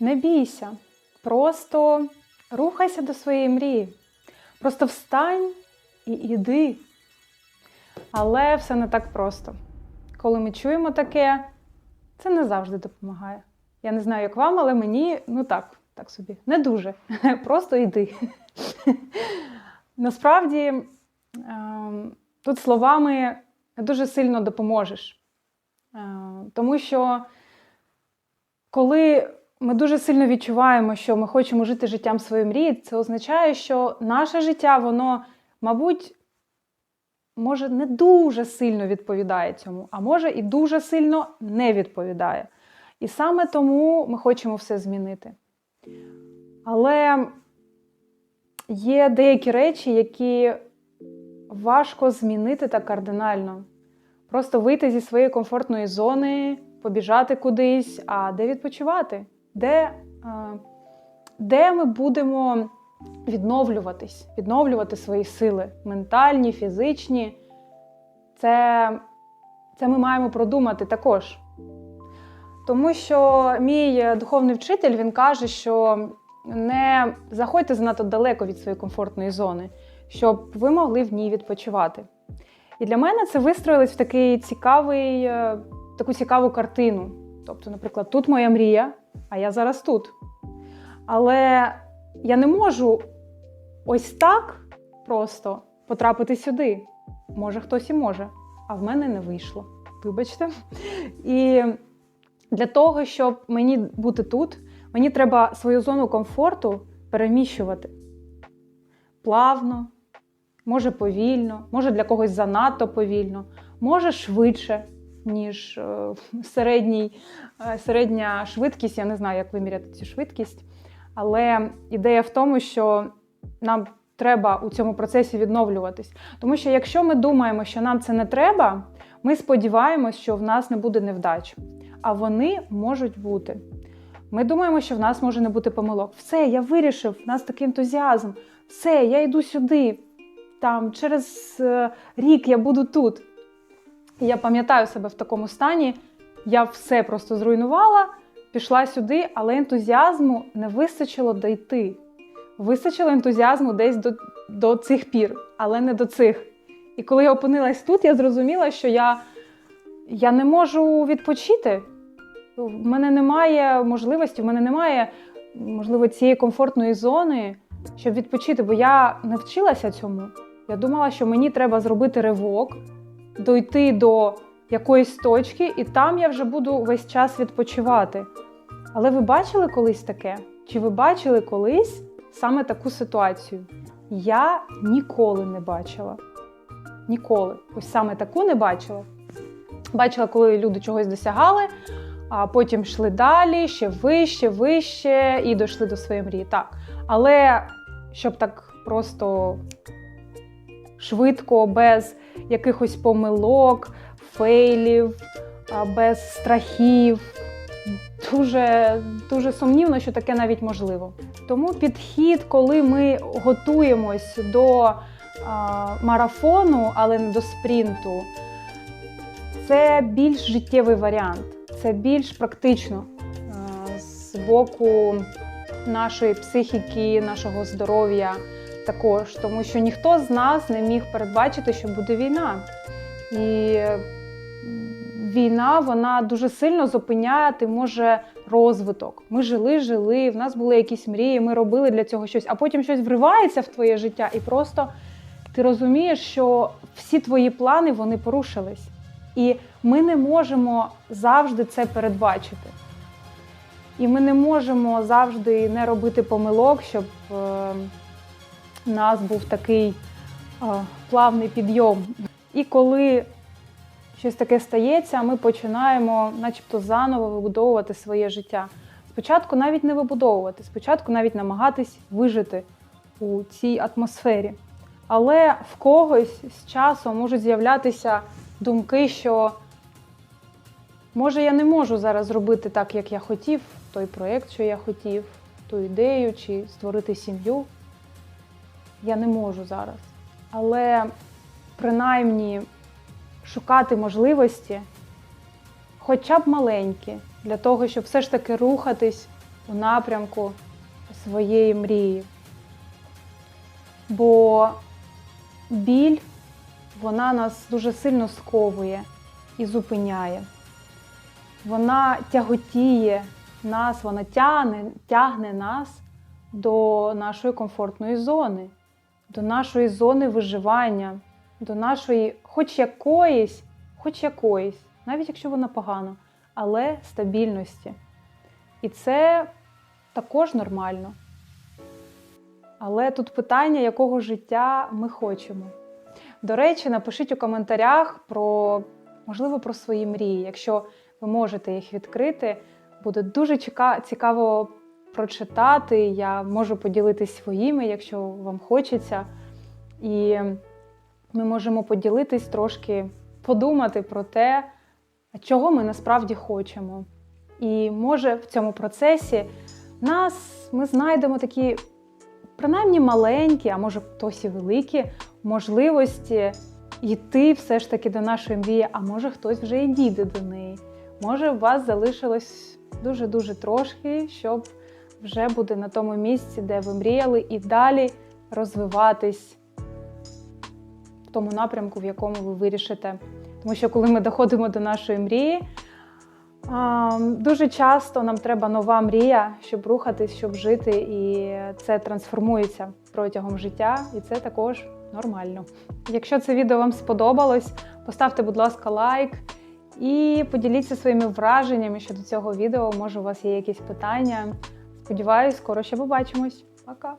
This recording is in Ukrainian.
Не бійся, просто рухайся до своєї мрії. Просто встань і іди. Але все не так просто. Коли ми чуємо таке, це не завжди допомагає. Я не знаю, як вам, але мені ну так, так собі, не дуже. Просто йди. Насправді, ем, тут словами дуже сильно допоможеш. Е, Тому що коли ми дуже сильно відчуваємо, що ми хочемо жити життям своєї мрії, це означає, що наше життя, воно, мабуть, може не дуже сильно відповідає цьому, а може і дуже сильно не відповідає. І саме тому ми хочемо все змінити. Але є деякі речі, які важко змінити так кардинально. Просто вийти зі своєї комфортної зони, побіжати кудись, а де відпочивати? Де, е, де ми будемо відновлюватись, відновлювати свої сили ментальні, фізичні. Це, це ми маємо продумати також. Тому що мій духовний вчитель він каже, що не заходьте занадто далеко від своєї комфортної зони, щоб ви могли в ній відпочивати. І для мене це вистроїлось в такий цікавий, е, таку цікаву картину. Тобто, наприклад, тут моя мрія, а я зараз тут. Але я не можу ось так просто потрапити сюди. Може, хтось і може, а в мене не вийшло. Вибачте. І для того, щоб мені бути тут, мені треба свою зону комфорту переміщувати плавно, може повільно, може для когось занадто повільно, може швидше, ніж е, середній, е, середня швидкість. Я не знаю, як виміряти цю швидкість. Але ідея в тому, що нам треба у цьому процесі відновлюватись. Тому що якщо ми думаємо, що нам це не треба, ми сподіваємось, що в нас не буде невдач. А вони можуть бути. Ми думаємо, що в нас може не бути помилок. Все, я вирішив, в нас такий ентузіазм. Все, я йду сюди. Там через е, рік я буду тут. Я пам'ятаю себе в такому стані. Я все просто зруйнувала, пішла сюди, але ентузіазму не вистачило дойти. Вистачило ентузіазму десь до, до цих пір, але не до цих. І коли я опинилась тут, я зрозуміла, що я, я не можу відпочити. В мене немає можливості, в мене немає, можливо, цієї комфортної зони, щоб відпочити, бо я не вчилася цьому. Я думала, що мені треба зробити ривок, дойти до якоїсь точки, і там я вже буду весь час відпочивати. Але ви бачили колись таке? Чи ви бачили колись саме таку ситуацію? Я ніколи не бачила. Ніколи. Ось саме таку не бачила. Бачила, коли люди чогось досягали, а потім йшли далі, ще вище, вище і дійшли до своєї мрії. Так. Але щоб так просто швидко, без якихось помилок, фейлів, без страхів. Дуже, дуже сумнівно, що таке навіть можливо. Тому підхід, коли ми готуємось до а, марафону, але не до спринту, це більш життєвий варіант, це більш практично а, з боку нашої психіки, нашого здоров'я також, тому що ніхто з нас не міг передбачити, що буде війна. І війна вона дуже сильно зупиняти може розвиток. Ми жили, жили, в нас були якісь мрії, ми робили для цього щось, а потім щось вривається в твоє життя, і просто ти розумієш, що всі твої плани вони порушились. І ми не можемо завжди це передбачити. І ми не можемо завжди не робити помилок, щоб е, у нас був такий плавний підйом. І коли щось таке стається, ми починаємо, начебто, заново вибудовувати своє життя. Спочатку навіть не вибудовувати, спочатку навіть намагатись вижити у цій атмосфері. Але в когось з часом можуть з'являтися думки, що може я не можу зараз зробити так, як я хотів, той проєкт, що я хотів, ту ідею чи створити сім'ю. Я не можу зараз. Але принаймні шукати можливості, хоча б маленькі, для того, щоб все ж таки рухатись у напрямку своєї мрії. Бо біль вона нас дуже сильно сковує і зупиняє. Вона тяготіє нас, вона тягне, тягне нас до нашої комфортної зони, до нашої зони виживання, до нашої, хоч якоїсь, хоч якоїсь, навіть якщо вона погана, але стабільності. І це також нормально. Але тут питання, якого життя ми хочемо. До речі, напишіть у коментарях про, можливо, про свої мрії. Якщо ви можете їх відкрити, буде дуже цікаво прочитати. Я можу поділитись своїми, якщо вам хочеться. І ми можемо поділитись трошки, подумати про те, чого ми насправді хочемо. І може в цьому процесі нас ми знайдемо такі принаймні маленькі, а може хтось і великі можливості йти все ж таки до нашої мрії, а може хтось вже і дійде до неї. Може, у вас залишилось дуже-дуже трошки, щоб вже бути на тому місці, де ви мріяли, і далі розвиватись в тому напрямку, в якому ви вирішите. Тому що коли ми доходимо до нашої мрії, Дуже часто нам треба нова мрія, щоб рухатись, щоб жити, і це трансформується протягом життя, і це також нормально. Якщо це відео вам сподобалось, поставте, будь ласка, лайк і поділіться своїми враженнями щодо цього відео. Може, у вас є якісь питання. Сподіваюсь, скоро ще побачимось. Пока!